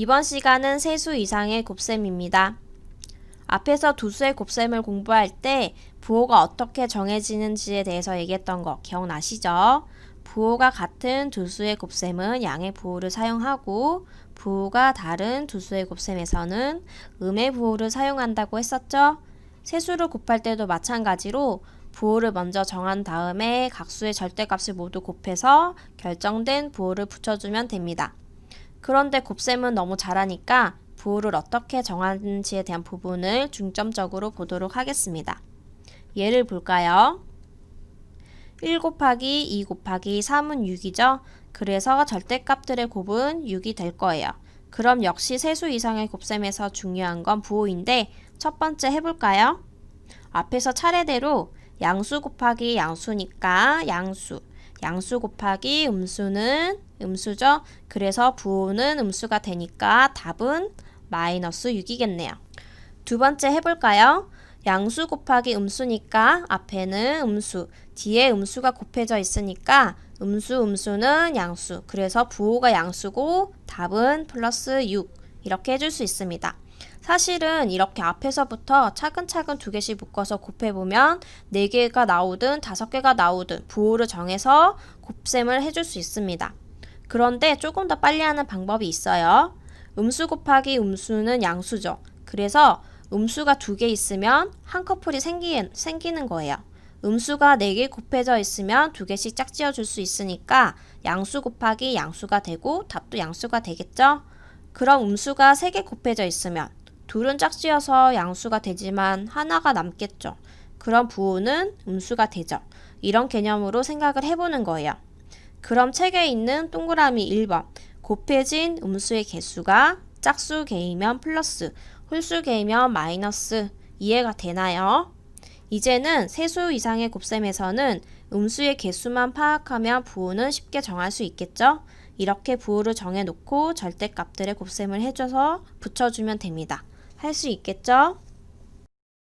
이번 시간은 세수 이상의 곱셈입니다. 앞에서 두 수의 곱셈을 공부할 때 부호가 어떻게 정해지는지에 대해서 얘기했던 거 기억나시죠? 부호가 같은 두 수의 곱셈은 양의 부호를 사용하고 부호가 다른 두 수의 곱셈에서는 음의 부호를 사용한다고 했었죠? 세수를 곱할 때도 마찬가지로 부호를 먼저 정한 다음에 각수의 절대값을 모두 곱해서 결정된 부호를 붙여주면 됩니다. 그런데 곱셈은 너무 잘하니까 부호를 어떻게 정하는지에 대한 부분을 중점적으로 보도록 하겠습니다. 예를 볼까요? 1 곱하기 2 곱하기 3은 6이죠. 그래서 절대값들의 곱은 6이 될 거예요. 그럼 역시 세수 이상의 곱셈에서 중요한 건 부호인데 첫 번째 해볼까요? 앞에서 차례대로 양수 곱하기 양수니까 양수, 양수 곱하기 음수는 음수죠. 그래서 부호는 음수가 되니까 답은 마이너스 6이겠네요. 두 번째 해볼까요? 양수 곱하기 음수니까 앞에는 음수, 뒤에 음수가 곱해져 있으니까 음수 음수는 양수. 그래서 부호가 양수고 답은 플러스 6 이렇게 해줄 수 있습니다. 사실은 이렇게 앞에서부터 차근차근 두 개씩 묶어서 곱해보면 네 개가 나오든 다섯 개가 나오든 부호를 정해서 곱셈을 해줄 수 있습니다. 그런데 조금 더 빨리 하는 방법이 있어요. 음수 곱하기 음수는 양수죠. 그래서 음수가 두 개 있으면 한 커플이 생기, 생기는 거예요. 음수가 네개 곱해져 있으면 두 개씩 짝지어 줄 수 있으니까 양수 곱하기 양수가 되고 답도 양수가 되겠죠? 그럼 음수가 세개 곱해져 있으면 둘은 짝지어서 양수가 되지만 하나가 남겠죠. 그럼 부호는 음수가 되죠. 이런 개념으로 생각을 해보는 거예요. 그럼 책에 있는 동그라미 1번 곱해진 음수의 개수가 짝수 개이면 플러스 홀수 개이면 마이너스 이해가 되나요? 이제는 세수 이상의 곱셈에서는 음수의 개수만 파악하면 부호는 쉽게 정할 수 있겠죠? 이렇게 부호를 정해놓고 절대값들의 곱셈을 해줘서 붙여주면 됩니다. 할 수 있겠죠?